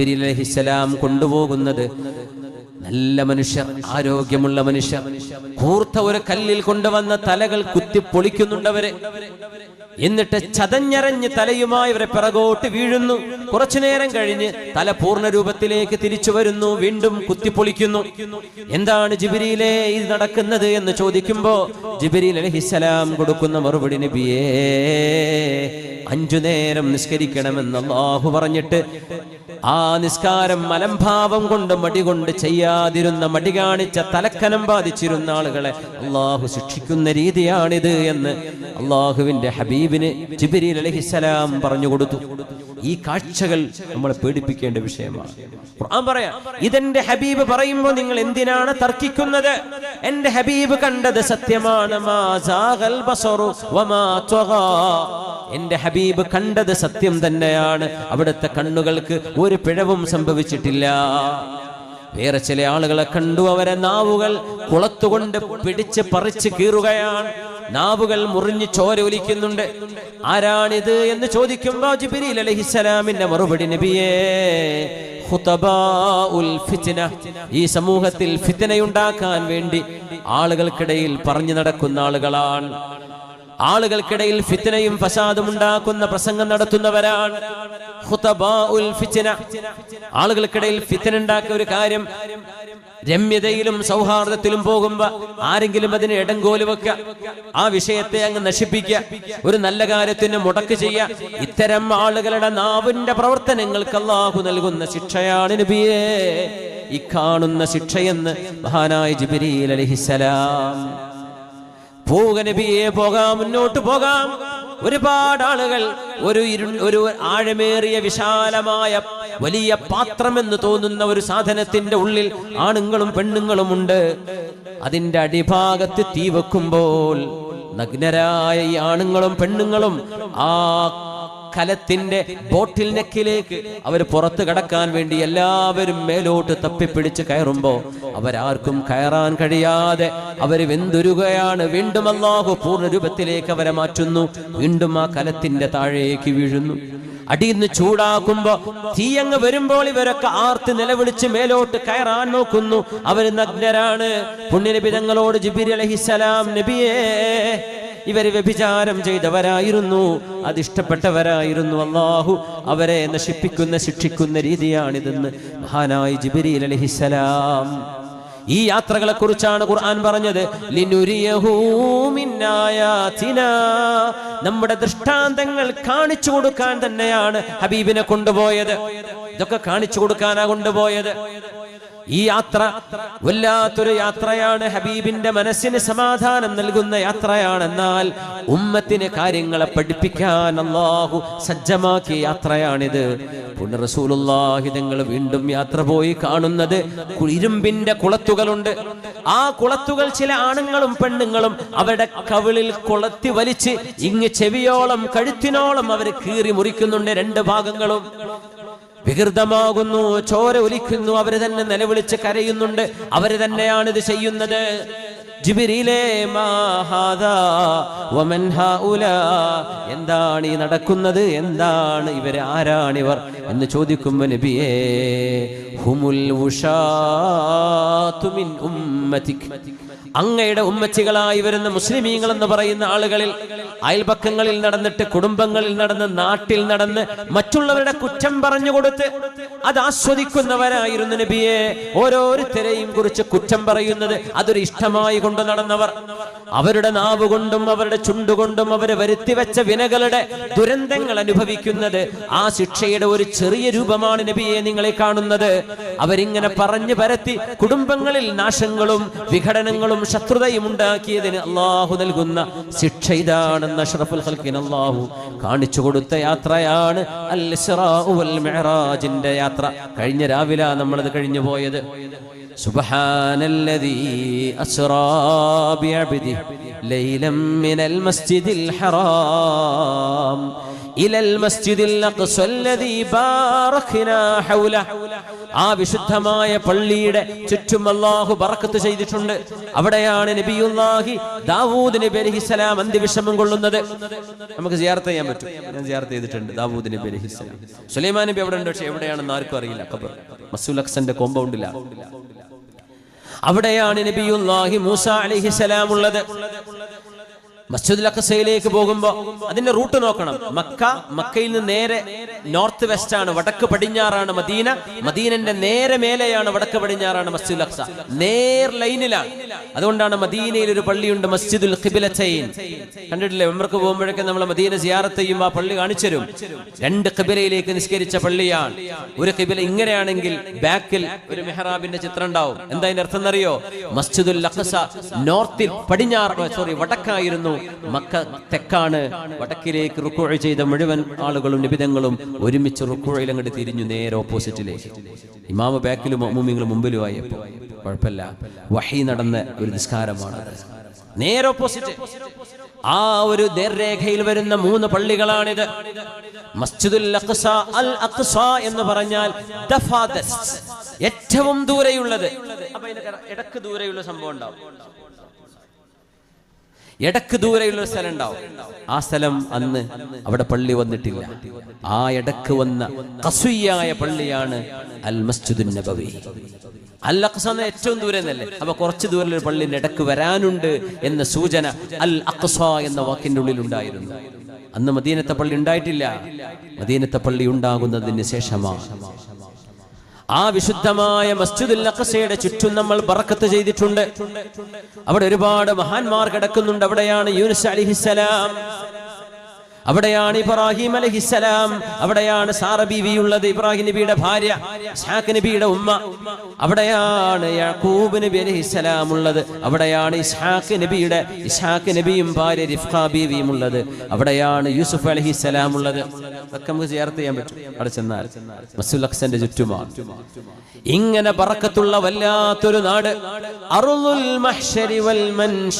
ജിബിരി അലഹിസലാം കൊണ്ടുപോകുന്നത്. നല്ല മനുഷ്യർ ആരോഗ്യമുള്ള മനുഷ്യർ. കൂർത്ത ഒരു കല്ലിൽ കൊണ്ടുവന്ന തലകൾ കുത്തി പൊളിക്കുന്നുണ്ടവരെ എന്നിട്ട് ചതഞ്ഞരഞ്ഞ് തലയുമായി ഇവരെ പിറകോട്ട് വീഴുന്നു. കുറച്ചു നേരം കഴിഞ്ഞ് തല പൂർണ രൂപത്തിലേക്ക് തിരിച്ചു വരുന്നു. വീണ്ടും കുത്തിപ്പൊളിക്കുന്നു എന്താണ് ജിബിരിയിലെ ഇത് നടക്കുന്നത് എന്ന് ചോദിക്കുമ്പോ ജിബിരിൽ അലഹിസലാം കൊടുക്കുന്ന മറുപടി നബിയേ അഞ്ചു നേരം നിസ്കരിക്കണമെന്ന് അള്ളാഹു പറഞ്ഞിട്ട് ആ നിസ്കാരം മലംഭാവം കൊണ്ട് മടി കൊണ്ട് ചെയ്യാതിരുന്ന മടി കാണിച്ച തലക്കനം ബാധിച്ചിരുന്ന ആളുകളെ അള്ളാഹു ശിക്ഷിക്കുന്ന രീതിയാണിത് എന്ന് അള്ളാഹുവിന്റെ ഹബീബിന് ജിബിരി അലഹിസലാം പറഞ്ഞു കൊടുത്തു. ഈ കാഴ്ചകൾ നമ്മളെ പേടിപ്പിക്കേണ്ട വിഷയമാണ്. ഖുർആൻ പറയാം ഇതെന്റെ ഹബീബ് പറയുമ്പോൾ നിങ്ങൾ എന്തിനാണ് തർക്കിക്കുന്നത്? എന്റെ ഹബീബ് കണ്ടത് സത്യമാണ്. മാ ബസറു വമാ. എന്റെ ഹബീബ് കണ്ടത് സത്യം തന്നെയാണ്. അവിടുത്തെ കണ്ണുകൾക്ക് ഒരു പിഴവും സംഭവിച്ചിട്ടില്ല. വേറെ ചില ആളുകളെ കണ്ടു അവരെ നാവുകൾ കുളത്തുകൊണ്ട് പിടിച്ച് പറിച്ച് കീറുകയാണ്. നാവുകൾ മുറിഞ്ഞ് ചോര ഒലിക്കുന്നുണ്ട്. ആരാണിത് എന്ന് ചോദിക്കുമ്പോ ജിബിരിൽ അലഹിസലാമിന്റെ മറുപടി നബിയേ. ഈ സമൂഹത്തിൽ ഫിത്തനയുണ്ടാക്കാൻ വേണ്ടി ആളുകൾക്കിടയിൽ പറഞ്ഞു നടക്കുന്ന ആളുകളാണ്. ആളുകൾക്കിടയിൽ ഫിത്തനയും ഫസാദും ഉണ്ടാക്കുന്ന പ്രസംഗം നടത്തുന്നവരാണ്. ആളുകൾക്കിടയിൽ ഫിത്തന ഉണ്ടാക്കിയ ഒരു കാര്യം രമ്യതയിലും സൗഹാർദ്ദത്തിലും പോകുമ്പോ ആരെങ്കിലും അതിന് ഇടംകോൽ വെക്ക ആ വിഷയത്തെ അങ്ങ് നശിപ്പിക്ക ഒരു നല്ല കാര്യത്തിന് മുടക്ക് ചെയ്യ ഇത്തരം ആളുകളുടെ നാവിന്റെ പ്രവർത്തനങ്ങൾക്ക് അള്ളാഹു നൽകുന്ന ശിക്ഷയാണ് നബിയേ ഈ കാണുന്ന ശിക്ഷയെന്ന് മഹാനായ ജിബിരിൽ അലഹിസലാം നബിയെ പോകാം മുന്നോട്ട് പോകാം. ഒരുപാട് ആളുകൾ ഒരു ഇരു ഒരു ആഴമേറിയ വിശാലമായ വലിയ പാത്രം എന്ന് തോന്നുന്ന ഒരു സാധനത്തിന്റെ ഉള്ളിൽ ആണുങ്ങളും പെണ്ണുങ്ങളും ഉണ്ട്. അതിന്റെ അടിഭാഗത്ത് തീ വെക്കുമ്പോൾ നഗ്നരായ ഈ ആണുങ്ങളും പെണ്ണുങ്ങളും ആ കലത്തിന്റെ ബോട്ടിൽ നെക്കിലേക്ക് അവർ പുറത്ത് കടക്കാൻ വേണ്ടി എല്ലാവരും മേലോട്ട് തപ്പിപ്പിടിച്ച് കയറുമ്പോ അവരാർക്കും കയറാൻ കഴിയാതെ അവർ വെന്തുരുകയാണ്. വീണ്ടും അള്ളാഹു പൂർണ രൂപത്തിലേക്ക് അവരെ മാറ്റുന്നു. വീണ്ടും ആ കലത്തിന്റെ താഴേക്ക് വീഴുന്നു. അടിയിന്ന് ചൂടാക്കുമ്പോ തീയങ്ങ് വരുമ്പോൾ ഇവരൊക്കെ ആർത്ത് നിലവിളിച്ച് മേലോട്ട് കയറാൻ നോക്കുന്നു. അവർ നഗ്നരാണ്. പുണ്യനബി തങ്ങളോട് ജിബിരി അലഹിസലാം നബിയേ ഇവർ വ്യഭിചാരം ചെയ്തവരായിരുന്നു. അതിഷ്ടപ്പെട്ടവരായിരുന്നു അള്ളാഹു. അവരെ നശിപ്പിക്കുന്ന ശിക്ഷിക്കുന്ന രീതിയാണിതെന്ന് മഹാനായി ജിബിരി അലഹിസലാം ഈ യാത്രകളെ കുറിച്ചാണ് ഖുർആൻ പറഞ്ഞത്. നമ്മുടെ ദൃഷ്ടാന്തങ്ങൾ കാണിച്ചു കൊടുക്കാൻ തന്നെയാണ് ഹബീബിനെ കൊണ്ടുപോയത്. ഇതൊക്കെ കാണിച്ചു കൊടുക്കാനാ കൊണ്ടുപോയത്. ഈ യാത്ര വല്ലാത്തൊരു യാത്രയാണ്. ഹബീബിന്റെ മനസ്സിന് സമാധാനം നൽകുന്ന യാത്രയാണെന്നാൽ ഉമ്മത്തിന് കാര്യങ്ങളെ പഠിപ്പിക്കാൻ അള്ളാഹു സജ്ജമാക്കിയ യാത്രയാണിത്. പുനർസൂലുള്ളാഹിതങ്ങൾ വീണ്ടും യാത്ര പോയി കാണുന്നത് ഇരുമ്പിന്റെ കുളത്തുകളുണ്ട്. ആ കുളത്തുകൾ ചില ആണുങ്ങളും പെണ്ണുങ്ങളും അവരുടെ കവിളിൽ കുളത്തി വലിച്ച് ഇങ്ങ് ചെവിയോളം കഴുത്തിനോളം അവർ കീറി മുറിക്കുന്നുണ്ട് രണ്ട് ഭാഗങ്ങളും. വികൃതമാകുന്നു. ചോര ഒലിക്കുന്നു. അവർ തന്നെ നിലവിളിച്ച് കരയുന്നുണ്ട്. അവർ തന്നെയാണ് ഇത് ചെയ്യുന്നത്. എന്താണ് ഈ നടക്കുന്നത്? എന്താണ് ഇവർ ആരാണിവർ? എന്ന് ചോദിക്കുമ്പോ നബിയേ ഹുമുൽ ഉഷാ തുമിൻ ഉമ്മതിക്. അങ്ങയുടെ ഉമ്മച്ചികളായി വരുന്ന മുസ്ലിമീങ്ങൾ എന്ന് പറയുന്ന ആളുകളിൽ അയൽപക്കങ്ങളിൽ നടന്നിട്ട് കുടുംബങ്ങളിൽ നടന്ന് നാട്ടിൽ നടന്ന് മറ്റുള്ളവരുടെ കുറ്റം പറഞ്ഞു കൊടുത്ത് അത് ആസ്വദിക്കുന്നവരായിരുന്നു നബിയെ. ഓരോരുത്തരെയും കുറിച്ച് കുറ്റം പറയുന്നത് അതൊരു ഇഷ്ടമായി കൊണ്ട് നടന്നവർ. അവരുടെ നാവ് കൊണ്ടും അവരുടെ ചുണ്ടുകൊണ്ടും അവരെ വരുത്തിവെച്ച വിനകളുടെ ദുരന്തങ്ങൾ അനുഭവിക്കുന്നത് ആ ശിക്ഷയുടെ ഒരു ചെറിയ രൂപമാണ് നബിയെ നിങ്ങളെ കാണുന്നത്. അവരിങ്ങനെ പറഞ്ഞു പരത്തി കുടുംബങ്ങളിൽ നാശങ്ങളും വിഘടനങ്ങളും ശത്രുതയും ഉണ്ടാക്കിയതിന് അള്ളാഹു നൽകുന്ന ശിക്ഷ ഇതാണെന്ന് അഷ്റഫുൽ ഖൽക്കിന് അള്ളാഹു കാണിച്ചു കൊടുത്ത യാത്രയാണ് അൽ ഇസ്റാഉ വൽ മിഅ്റാജിന്റെ യാത്ര കഴിഞ്ഞ രാവിലെ നമ്മളത് കഴിഞ്ഞു പോയത് سبحان الذي أسرى بعبده ليلا من المسجد الحرام ഇലൽ മസ്ജിദിൽ ആ വിശുദ്ധമായ പള്ളിയുടെ ചുറ്റും അള്ളാഹു ബറക്കത്ത് ചെയ്തിട്ടുണ്ട്. അവിടെയാണ് നബിയുല്ലാഹി ദാവൂദ് നബി അലൈഹിസ്സലാം അന്ത്യവിഷമം കൊള്ളുന്നത്. നമുക്ക് സിയാറത്ത് ചെയ്യാൻ പറ്റും. ഞാൻ സിയാറത്ത് ചെയ്തിട്ടുണ്ട് ദാവൂദ് നബി അലൈഹിസ്സലാം സുലൈമാൻ നബി അവിടെ ഉണ്ട് പക്ഷെ എവിടെയാണെന്ന് ആർക്കും അറിയില്ല. ഖബർ. മസൂൽ അക്സന്റെ കോമ്പൗണ്ടിലാണ് അവിടെയാണ് നബിയുല്ലാഹി മൂസ അലൈഹിസ്സലാം ഉള്ളത്. മസ്ജിദുൽ അഖസയിലേക്ക് പോകുമ്പോൾ അതിന്റെ റൂട്ട് നോക്കണം. മക്ക മക്കയിൽ നിന്ന് നേരെ നോർത്ത് വെസ്റ്റ് ആണ് വടക്ക് പടിഞ്ഞാറാണ് മദീന. മദീനന്റെ നേരെ മേലെയാണ് വടക്ക് പടിഞ്ഞാറാണ് മസ്ജിദുൽ അക്സ. നേർ ലൈനിലാണ്. അതുകൊണ്ടാണ് മദീനയിൽ ഒരു പള്ളിയുണ്ട് മസ്ജിദുൽ ഖിബിലത്തൈൻ. കണ്ടിട്ടില്ലേ? ഉമ്മർക്ക് പോകുമ്പോഴൊക്കെ നമ്മൾ മദീന സിയാറത്തെയും ആ പള്ളി കാണിച്ചു തരും. രണ്ട് ഖിബിലയിലേക്ക് നിസ്കരിച്ച പള്ളിയാണ്. ഒരു ഖിബില ഇങ്ങനെയാണെങ്കിൽ ബാക്കിൽ ഒരു മെഹ്റാബിന്റെ ചിത്രം ഉണ്ടാവും. എന്താ അതിന്റെ അർത്ഥം എന്നറിയോ? മസ്ജിദുൽ അഖസ നോർത്തിൽ പടിഞ്ഞാറ് സോറി വടക്കായിരുന്നു മക്ക തെക്കാണ്. വടക്കിലേക്ക് റുക്കോഴ ചെയ്ത മുഴുവൻ ആളുകളും നിബിതങ്ങളും ഒരുമിച്ച് റുക്കോഴയിൽ അങ്ങോട്ട് തിരിഞ്ഞു നേരെ ഓപ്പോസിറ്റിലേക്ക് ഇമാമ ബാക്കിലും മുമ്മിങ്ങളും മുമ്പിലും ആയപ്പോ കുഴപ്പമില്ല. വഹി നടന്ന ഒരു നിസ്കാരമാണ് നേരെ ഓപ്പോസിറ്റ് ആ ഒരു നേർരേഖയിൽ വരുന്ന മൂന്ന് പള്ളികളാണിത്. മസ്ജിദുൽ അഖ്സ അൽ അഖ്സ എന്ന് പറഞ്ഞാൽ ഏറ്റവും ദൂരെയുള്ളത്. അപ്പൊ ഇടയ്ക്ക് ദൂരെയുള്ള സംഭവം ഉണ്ടാവും. ഇടയ്ക്ക് ദൂരെയുള്ള ഒരു സ്ഥലം ഉണ്ടാവും ആ സ്ഥലം അന്ന് അവിടെ പള്ളി വന്നിട്ടില്ല. ആ ഇടയ്ക്ക് വന്ന കസുയായ പള്ളിയാണ് അൽ മസ്ജിദുൻ നബവി. അൽ അഖ്സ എന്ന ഏറ്റവും ദൂരെ എന്നല്ലേ? അപ്പൊ കുറച്ച് ദൂരം ഒരു പള്ളി ഇടയ്ക്ക് വരാനുണ്ട് എന്ന സൂചന അൽ അഖ്സ എന്ന വാക്കിന്റെ ഉള്ളിൽ ഉണ്ടായിരുന്നു. അന്ന് മദീനത്തെ പള്ളി ഉണ്ടായിട്ടില്ല. മദീനത്തെ പള്ളി ഉണ്ടാകുന്നതിന് ശേഷമാണ് ആ വിശുദ്ധമായ മസ്ജിദുൽ അഖസയുടെ ചുറ്റും നമ്മൾ ബറക്കത്ത് ചെയ്തിട്ടുണ്ട്. അവിടെ ഒരുപാട് മഹാന്മാർ കിടക്കുന്നുണ്ട്. അവിടെയാണ് യൂനുസ് അലിഹിസലാം അവിടെയാണ് ഇബ്രാഹിം അലഹിസലാം അവിടെയാണ് സാറ ബീവി ഉള്ളത് ഇബ്രാഹിം നബിയുടെ ഭാര്യ ഇസ്ഹാഖ് നബിയുടെ ഉമ്മ. അവിടെയാണ് യാക്കൂബ് നബി അലഹിസലാം ഉള്ളത്. അവിടെയാണ് ഇസ്ഹാഖ് നബിയുടെ ഇസ്ഹാഖ് നബിയും ഭാര്യ റിഫ്ഖ ബീവിയും ഉള്ളത്. അവിടെയാണ് യൂസുഫ് അലഹിസലാം ഉള്ളത്. അതൊക്കെ നമുക്ക് ചേർത്ത് ചെയ്യാൻ പറ്റും. അവിടെ ചെന്നാൽ മസുൽ അക്സന്റെ ചുറ്റുമാണ്. ഇങ്ങനെ പറക്കത്തുള്ള വല്ലാത്തൊരു നാട്. വൽ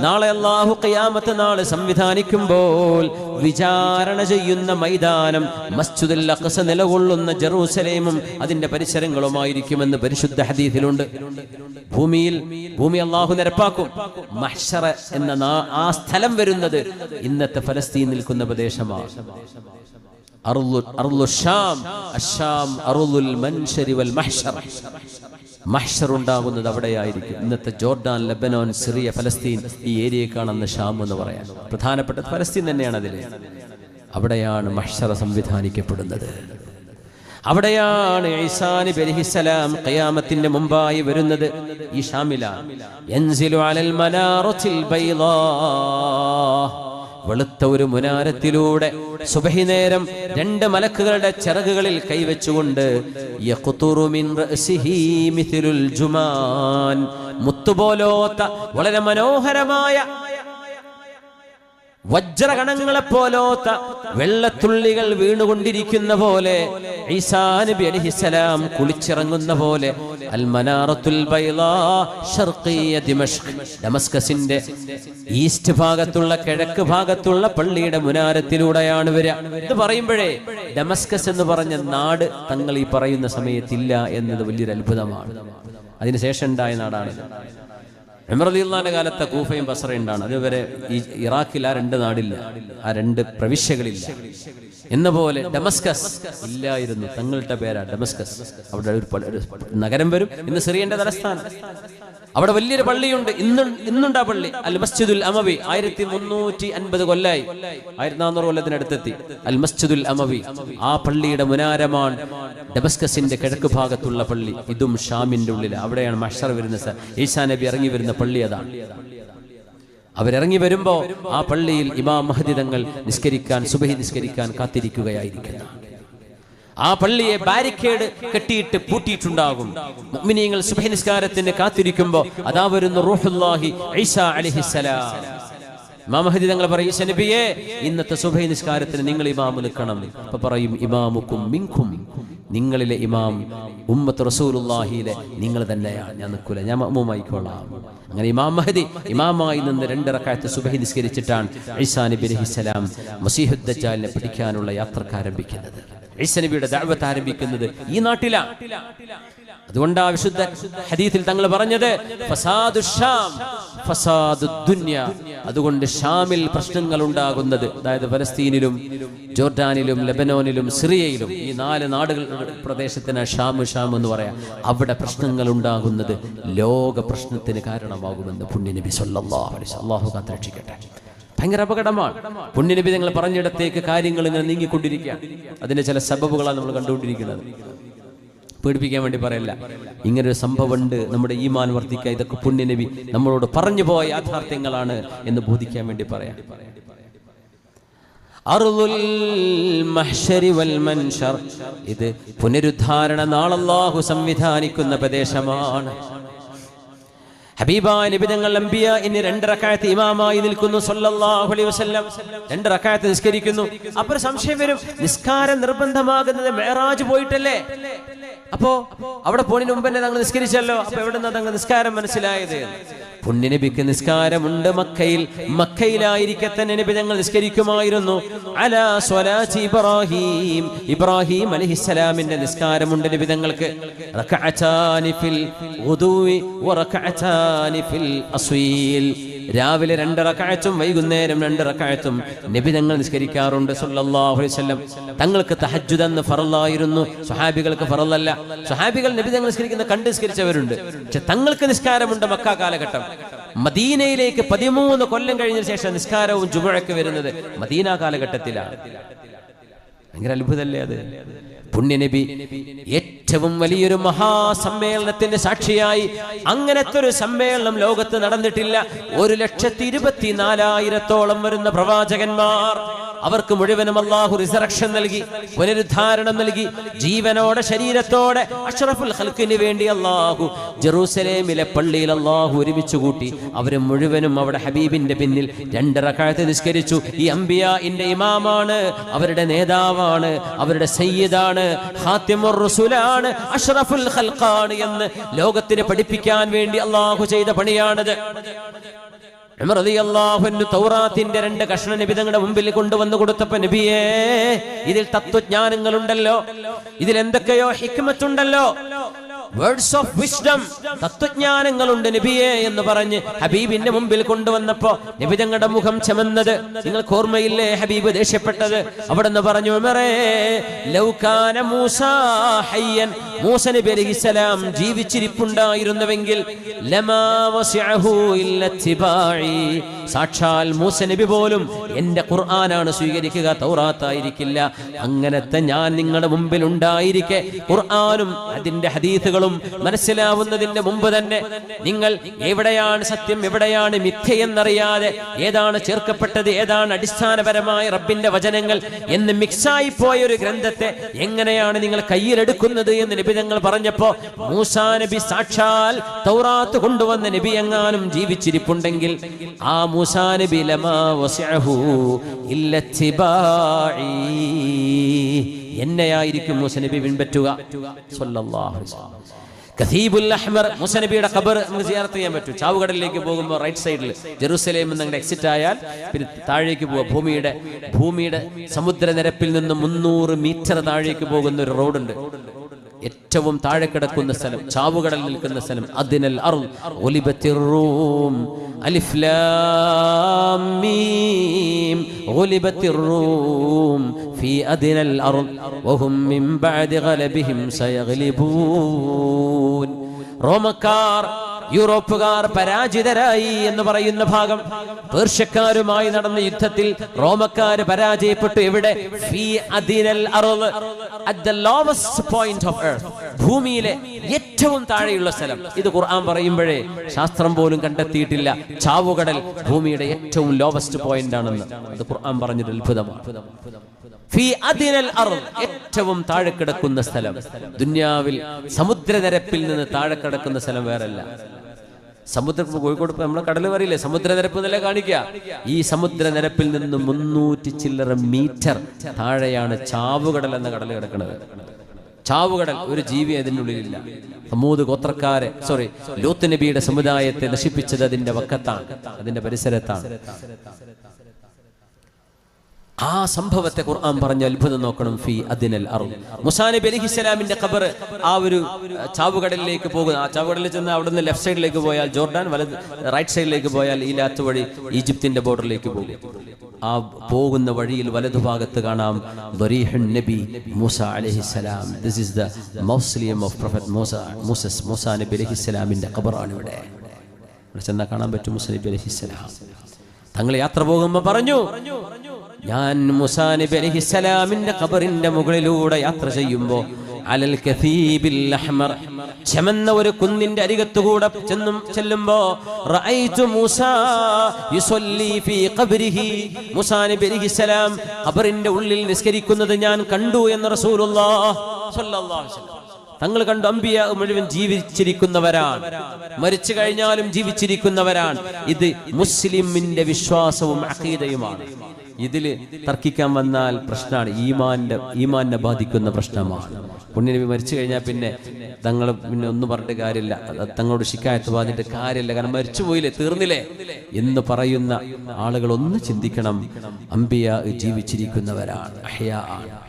നാളെ അല്ലാഹു ഖിയാമത്ത് നാൾ സംവിധാനിക്കുമ്പോൾ വിചാരണ ചെയ്യുന്ന മൈതാനം മസ്ജിദുൽ അഖ്സ നിലകൊള്ളുന്ന ജെറൂസലേമും അതിന്റെ പരിസരങ്ങളുമായിരിക്കുമെന്ന് പരിശുദ്ധ ഹദീസിലുണ്ട്. ഭൂമിയിൽ ഭൂമി അള്ളാഹു നിരപ്പാക്കും. മഹ്ഷറ എന്ന ആ സ്ഥലം വരുന്നത് ഇന്നത്തെ ഫലസ്തീൻ നിൽക്കുന്ന പ്രദേശമാണ്. മഹ്ശർ ഉണ്ടാകുന്നത് അവിടെയായിരിക്കും. ഇന്നത്തെ ജോർഡാൻ ലബനോൻ സിറിയ ഫലസ്തീൻ ഈ ഏരിയക്കാണെന്ന് ഷാം എന്ന് പറയാൻ പ്രധാനപ്പെട്ട ഫലസ്തീൻ തന്നെയാണ് അതിൽ അവിടെയാണ് മഹ്ഷറ സംവിധാനിക്കപ്പെടുന്നത്. അവിടെയാണ് ഐസാനി ബലിഹിസലാം ഖിയാമത്തിന്റെ മുമ്പായി വരുന്നത്. ഈ ഷാമിലാണ് വെളുത്ത ഒരു മുനാരത്തിലൂടെ സുബഹി നേരം രണ്ട് മലക്കുകളുടെ ചിറകുകളിൽ കൈവച്ചുകൊണ്ട് മുത്തുപോലോത്ത വളരെ മനോഹരമായ വജ്രകണങ്ങളെ പോലോത്ത വെള്ളത്തുള്ളികൾ വീണുകൊണ്ടിരിക്കുന്ന പോലെ ഈസാ നബി അലൈഹിസ്സലാം കുളിച്ചിറങ്ങുന്ന പോലെ ഡമസ്കസിന്റെ ഈസ്റ്റ് ഭാഗത്തുള്ള കിഴക്ക് ഭാഗത്തുള്ള പള്ളിയുടെ മുനാരത്തിലൂടെയാണ് വരിക. ഇത് പറയുമ്പോഴേ ഡമസ്കസ് എന്ന് പറഞ്ഞ നാട് തങ്ങൾ ഈ പറയുന്ന സമയത്തില്ല എന്നത് വലിയൊരു അത്ഭുതമാണ്. അതിനുശേഷം ഉണ്ടായ നാടാണ്? ഉമർദിള്ളാന്റെ കാലത്തെ കൂഫയും ബസറയും ഉണ്ടാണ്. അതുവരെ ഈ ഇറാഖിൽ ആ രണ്ട് നാടില്ല. ആ രണ്ട് പ്രവിശ്യകളില്ല. എന്ന പോലെ ഡമസ്കസ് ഇല്ലായിരുന്നു. തങ്ങളുടെ പേരാ ഡമസ്കസ്. അവിടെ ഒരു നഗരം വരും. ഇന്ന് സിറിയന്റെ തലസ്ഥാനം. അവിടെ വലിയൊരു പള്ളിയുണ്ട്. ഇന്നും ഇന്നുണ്ട് ആ പള്ളി. അൽ മസ്ജിദുൽ അമവി ആയിരത്തി മുന്നൂറ്റി അൻപത് കൊല്ലായി. ആയിരത്തി നാനൂറ് കൊല്ലത്തിനടുത്തെത്തി. അൽ മസ്ജിദുൽ അമവി. ആ പള്ളിയുടെ മുനാരമാണ് ഡെബസ്കസിന്റെ കിഴക്ക് ഭാഗത്തുള്ള പള്ളി. ഇതും ഷാമിന്റെ ഉള്ളിൽ അവിടെയാണ് മഷർ വരുന്ന സർ ഈശാ നബി ഇറങ്ങി വരുന്ന പള്ളി അതാണ് അവരിറങ്ങി വരുമ്പോ ആ പള്ളിയിൽ ഇമാം മഹദി തങ്ങൾ നിസ്കരിക്കാൻ സുബഹി നിസ്കരിക്കാൻ കാത്തിരിക്കുകയായിരിക്കുന്നു. ആ പള്ളിയെ ബാരിക്കേഡ് കെട്ടിയിട്ട് പൂട്ടിയിട്ടുണ്ടാകും. മുഅ്മിനീങ്ങൾ സുഭനിസ്കാരത്തിന് നിസ്കാരത്തിന് കാത്തിരിക്കുമ്പോ അതാ വരുന്നു റൂഹുല്ലാഹി ഈസാ അലൈഹിസ്സലാം ഇമാം മഹദി തങ്ങൾ പറയും "ഈശ നബിയേ ഇന്നത്തെ സുബൈ നിസ്കാരത്തിന് നിങ്ങൾ ഇമാം നിൽക്കണം. അപ്പൊ പറയും ഇമാമുക്കും മിങ്കും. നിങ്ങളിലെ ഇമാം ഉമ്മത്ത് റസൂലുള്ളാഹിയിലെ നിങ്ങൾ തന്നെയാണ് ഞാൻ നിൽക്കൂല ഞാൻ മഅ്മൂമായിക്കോളാം അങ്ങനെ ഇമാം മഹദി ഇമാമായി നിന്ന് രണ്ട് റക്കായത്ത് സുബഹി നിസ്കരിച്ചിട്ടാണ് ഐസാ നബി അലഹിസ്സലാം മസീഹുദ്ദാലിനെ പിടിക്കാനുള്ള യാത്രയ്ക്ക് ആരംഭിക്കുന്നത് ഈസ നബിയുടെ ദഅവത്ത് ആരംഭിക്കുന്നത് ഈ നാട്ടിലാ. അതുകൊണ്ട് ആ വിശുദ്ധ ഹദീത്തിൽ തങ്ങൾ പറഞ്ഞത് ഫസാദു ഷാം ഫസാദു ദുന്യ. അതുകൊണ്ട് ഷാമിൽ പ്രശ്നങ്ങൾ ഉണ്ടാകുന്നത് അതായത് ഫലസ്തീനിലും ജോർഡാനിലും ലബനോനിലും സിറിയയിലും ഈ നാല് നാടുകൾ പ്രദേശത്തിന് ഷാം ഷാം എന്ന് പറയാം. അവിടെ പ്രശ്നങ്ങൾ ഉണ്ടാകുന്നത് ലോക പ്രശ്നത്തിന് കാരണമാകുമെന്ന് പുണ്യനബി സല്ലല്ലാഹു അലൈഹി വസല്ലം. അല്ലാഹു കാത്തുരക്ഷിക്കട്ടെ. ഭയങ്കര അപകടമാണ്. പുണ്യനബി നിങ്ങൾ പറഞ്ഞിടത്തേക്ക് കാര്യങ്ങൾ ഇങ്ങനെ നീങ്ങിക്കൊണ്ടിരിക്കുക. അതിന്റെ ചില സബബുകളാണ് നമ്മൾ കണ്ടുകൊണ്ടിരിക്കുന്നത്. പേടിപ്പിക്കാൻ വേണ്ടി പറയല്ല. ഇങ്ങനൊരു സംഭവമുണ്ട്. നമ്മുടെ ഈമാൻ വർദ്ധിക്കുക. ഇതൊക്കെ പുണ്യനബി നമ്മളോട് പറഞ്ഞു പോയ യാഥാർത്ഥ്യങ്ങളാണ് എന്ന് ബോധിക്കാൻ വേണ്ടി പറയാം. ഇത് പുനരുദ്ധാരണ നാളല്ലാഹു സംവിധാനിക്കുന്ന പ്രദേശമാണ്. ഹബീബായ നിബിതങ്ങൾ അമ്പിയ ഇനി രണ്ട് റക്കായത്ത് ഇമാമായി നിൽക്കുന്നു സല്ലല്ലാഹു അലൈഹി വസല്ലം. രണ്ട് റക്കായത്ത് നിസ്കരിക്കുന്നു. അപ്പോൾ സംശയം വരും. നിസ്കാരം നിർബന്ധമാകുന്നത് മേറാജ് പോയിട്ടല്ലേ? അപ്പോ അവിടെ പോണിന് മുമ്പ് തന്നെ തങ്ങൾ നിസ്കരിച്ചല്ലോ. അപ്പൊ എവിടെ നിന്നാ തങ്ങൾ നിസ്കാരം മനസ്സിലായത്? പുണ്യനബിക്ക് നിസ്കാരമുണ്ട് മക്കയിൽ. മക്കയിലായിരിക്കെ തന്നെ നബി തങ്ങൾ നിസ്കരിക്കുമായിരുന്നു. അലാ സ്വലാത്തി ഇബ്രാഹിം. ഇബ്രാഹിം അലൈഹിസ്സലാമിന്റെ നിസ്കാരമുണ്ട് നബി തങ്ങൾക്ക്. റകഅതാനി ഫിൽ വുദൂഇ വറകഅതാനി ഫിൽ അസ്വീൽ. രാവിലെ രണ്ട് റകഅത്തും വൈകുന്നേരം രണ്ട് റകഅത്തും നബി തങ്ങൾ നിസ്കരിക്കാറുണ്ട് വസല്ലം. തങ്ങൾക്ക് തഹജ്ജുദ് എന്ന് ഫറലായിരുന്നു സ്വഹാബികൾക്ക് ഫറലല്ല സ്വഹാബികൾ നബി തങ്ങൾ നിസ്കരിക്കുന്ന കണ്ട് നിസ്കരിച്ചവരുണ്ട്. പക്ഷെ തങ്ങൾക്ക് നിസ്കാരമുണ്ട് മക്ക കാലഘട്ടം. മദീനയിലേക്ക് പതിമൂന്ന് കൊല്ലം കഴിഞ്ഞ ശേഷം നിസ്കാരവും ജുമുഴക്ക് വരുന്നത് മദീന കാലഘട്ടത്തിലാണ്. ഭയങ്കര അത്ഭുതമല്ലേ അത്? പുണ്യനബി ഏറ്റവും വലിയൊരു മഹാസമ്മേളനത്തിന്റെ സാക്ഷിയായി അങ്ങനത്തെ ഒരു സമ്മേളനം ലോകത്ത് നടന്നിട്ടില്ല. ഒരു ലക്ഷത്തി ഇരുപത്തിനാലായിരത്തോളം വരുന്ന പ്രവാചകന്മാർ അവർക്ക് മുഴുവനും അള്ളാഹു റിസറക്ഷൻ നൽകി പുനരുദ്ധാരണം നൽകി ജീവനോടെ ശരീരത്തോടെ അഷ്റഫുൽ ഹൽക്കിന് വേണ്ടി അള്ളാഹു ജെറൂസലേമിലെ പള്ളിയിൽ അള്ളാഹു ഒരുമിച്ച് കൂട്ടി അവരെ മുഴുവനും അവിടെ ഹബീബിന്റെ പിന്നിൽ രണ്ടര കാലത്ത് നിസ്കരിച്ചു. ഈ അംബിയ ഇന്റെ ഇമാമാണ് അവരുടെ നേതാവാണ് അവരുടെ സയ്യിദാണ് ഹാത്തിമുർ റസൂലാണ് അഷ്റഫുൽ ഖൽഖാണ് എന്ന് ലോകത്തിന് പഠിപ്പിക്കാൻ വേണ്ടി അള്ളാഹു ചെയ്ത പണിയാണത്. തൗറാത്തിന്റെ രണ്ട് കഷ്ണ നബി തങ്ങളുടെ മുമ്പിൽ കൊണ്ടുവന്നു കൊടുത്തപ്പോ നബിയേ ഇതിൽ തത്വജ്ഞാനങ്ങളുണ്ടല്ലോ. ഇതിൽ എന്തൊക്കെയോ ഹിക്മത്തുണ്ടല്ലോ. വേർഡ്സ് ഓഫ് വിസ്ഡം തത്വജ്ഞാനങ്ങളുണ്ട് നബിയെ എന്ന് പറഞ്ഞ് ഹബീബിന്റെ മുമ്പിൽ കൊണ്ടുവന്നപ്പോ നബി തങ്ങളുടെ മുഖം ചമന്നത് നിങ്ങൾക്ക് ഓർമ്മയില്ലേ? ഹബീബ് ദേഷ്യപ്പെട്ടത്. അവിടെ നിന്ന് പറഞ്ഞു ലൗകാന മൂസ ഹയ്യൻ. മൂസ നബി അലൈഹിസ്സലാം ജീവിച്ചിരിപ്പുണ്ടായിരുന്നുവെങ്കിൽ സാക്ഷാൽ മൂസ നബി പോലും എന്റെ ഖുർആനാണ് സ്വീകരിക്കുക തൗറാത്തായിരിക്കില്ല. അങ്ങനത്തെ ഞാൻ നിങ്ങളുടെ മുമ്പിൽ ഉണ്ടായിരിക്കെ ഖുർആാനും അതിന്റെ ഹദീസുകളും മനസ്സിലാവുന്നതിന്റെ മുമ്പ് തന്നെ നിങ്ങൾ എവിടെയാണ് സത്യം എവിടെയാണ് മിഥ്യയെന്നറിയാതെ ഏതാണ് ചേർക്കപ്പെട്ടത് ഏതാണ് അടിസ്ഥാനപരമായ റബ്ബിന്റെ വചനങ്ങൾ എന്ന് മിക്സായി പോയ ഒരു ഗ്രന്ഥത്തെ എങ്ങനെയാണ് നിങ്ങൾ കയ്യിലെടുക്കുന്നത് എന്ന് നിബിതങ്ങൾ പറഞ്ഞപ്പോ മൂസാ നബി സാക്ഷാൽ തൗറാത്ത് കൊണ്ടുവന്ന നബി എങ്ങാനും ജീവിച്ചിരിപ്പുണ്ടെങ്കിൽ ആ മൂസാ നബി ലമാ വസഹു ഇല്ല ഇത്തിബാഇ. എന്നെയായിരിക്കും മുസനബി പിൻപറ്റുക. അഹ്മർ മൂസ നബിയുടെ ഖബർ നമുക്ക് സിയാറത്ത് ചെയ്യാൻ പറ്റും. ചാവുകടലിലേക്ക് പോകുമ്പോൾ റൈറ്റ് സൈഡിൽ ജെറുസലേം നിന്ന് അങ്ങോട്ട് എക്സിറ്റ് ആയാൽ പിന്നെ താഴേക്ക് പോവുക. ഭൂമിയുടെ ഭൂമിയുടെ സമുദ്രനിരപ്പിൽ നിന്ന് മുന്നൂറ് മീറ്റർ താഴേക്ക് പോകുന്ന ഒരു റോഡുണ്ട് ഏറ്റവും താഴെ കിടക്കുന്ന സ്ഥലം ചാവുകടൽ നിൽക്കുന്ന സ്ഥലം അതിനൽ അറും ഒലിബത്തിർ റൂം അലിഫ് ലാം മീം ഒലിബത്തിർ റൂം في أدنى الأرض وهم من بعد غلبهم سيغلبون റോമക്കാർ യൂറോപ്പുകാർ പരാജിതരായി എന്ന് പറയുന്ന ഭാഗം പേർഷ്യക്കാരുമായി നടന്ന യുദ്ധത്തിൽ റോമക്കാർ പരാജയപ്പെട്ടു. എവിടെ? ഭൂമിയിലെ ഏറ്റവും താഴെയുള്ള സ്ഥലം. ഇത് ഖുർആൻ പറയുമ്പോഴേ ശാസ്ത്രം പോലും കണ്ടെത്തിയിട്ടില്ല. ചാവുകടൽ ഭൂമിയുടെ ഏറ്റവും ലോവസ്റ്റ് പോയിന്റ് ആണെന്ന്. അത് ഖുർആൻ പറഞ്ഞത് അത്ഭുതമാണ്. ഏറ്റവും താഴെ കിടക്കുന്ന സ്ഥലം. ദുന്യാവിൽ സമുദ്രനിരപ്പിൽ നിന്ന് താഴെ കിടക്കുന്ന സ്ഥലം വേറല്ല. സമുദ്ര കോഴിക്കോട് നമ്മൾ കടൽ പറയില്ലേ? സമുദ്രനിരപ്പ് നില കാണിക്കുക? ഈ സമുദ്രനിരപ്പിൽ നിന്ന് മുന്നൂറ്റി ചില്ലറ മീറ്റർ താഴെയാണ് ചാവുകടൽ എന്ന കടൽ കിടക്കുന്നത്. ചാവുകടൽ ഒരു ജീവി അതിനുള്ളിലില്ല സമൂത് ഗോത്രക്കാരെ സോറി ലോത്ത് നബിയുടെ സമുദായത്തെ നശിപ്പിച്ചത് അതിന്റെ വക്കത്താണ് അതിന്റെ പരിസരത്താണ്. ആ സംഭവത്തെ ഖുർആൻ പറഞ്ഞ അത്ഭുതം നോക്കണം ഫി അദിനൽ അറു. മുസാ അലി ഇസ്ലാമിന്റെ ഖബർ ആ ഒരു ചാവുകടലിലേക്ക് പോകുന്ന ആ ചാവുകടലിൽ ചെന്ന് അവിടുന്ന് ലെഫ്റ്റ് സൈഡിലേക്ക് പോയാൽ ജോർഡാൻ വലത് റൈറ്റ് സൈഡിലേക്ക് പോയാൽ ഈ ലാത്ത് വഴി ഈജിപ്തിന്റെ ബോർഡറിലേക്ക് പോകും. ആ പോകുന്ന വഴിയിൽ വലതുഭാഗത്ത് കാണാം നബി മൂസ അലഹിസ്സലാം this is the mausoleum of prophet Musa Moses മൂസ അലൈഹിസ്സലാമിന്റെ ഖബറാണ് ഇവിടെ. ചെന്നാൽ കാണാൻ പറ്റും മൂസ അലൈഹിസ്സലാം തങ്ങൾ യാത്ര പോകുമ്പോൾ പറഞ്ഞു ഞാൻ മുസാനിബ് അലിഹിസ്സലാമിന്റെ ഖബറിന്റെ മുകളിലൂടെ യാത്ര ചെയ്യുമ്പോൾ അലൽ കഥീബിൽ അഹ്മർ ചമന്ന ഒരു കുന്നിന്റെ അരികത്തുകൂടെ ചെന്നും ചെല്ലുമ്പോ റഅയ്തു മൂസാ യുസല്ലി ഫീ ഖബ്രിഹി. മൂസാ നബി അലൈഹിസ്സലാം ഖബറിന്റെ ഉള്ളിൽ നിസ്കരിക്കുന്നത് ഞാൻ കണ്ടു എന്ന് റസൂലുള്ളാഹ് സ്വല്ലല്ലാഹു അലൈഹി വസല്ലം തങ്ങൾ കണ്ടു അമ്പിയ മുഴുവൻ ജീവിച്ചിരിക്കുന്നവരാണ്. മരിച്ചു കഴിഞ്ഞാലും ജീവിച്ചിരിക്കുന്നവരാണ്. ഇത് മുസ്ലിമിന്റെ വിശ്വാസവും അഖീദയുമാണ്. ഇതിൽ തർക്കിക്കാൻ വന്നാൽ പ്രശ്നമാണ്. ഈമാന്റെ ഈമാനെ ബാധിക്കുന്ന പ്രശ്നമാണ്. പുണ്യനബി മരിച്ചു കഴിഞ്ഞാൽ പിന്നെ തങ്ങൾ പിന്നെ ഒന്നും പറഞ്ഞിട്ട് കാര്യമില്ല. തങ്ങളോട് ശിക്കായത്ത് പറഞ്ഞിട്ട് കാര്യമില്ല. കാരണം മരിച്ചുപോയില്ലേ തീർന്നില്ലേ? എന്ന് പറയുന്ന ആളുകൾ ഒന്ന് ചിന്തിക്കണം. അമ്പിയ ജീവിച്ചിരിക്കുന്നവരാണ്. അഹ്യ ആണ്.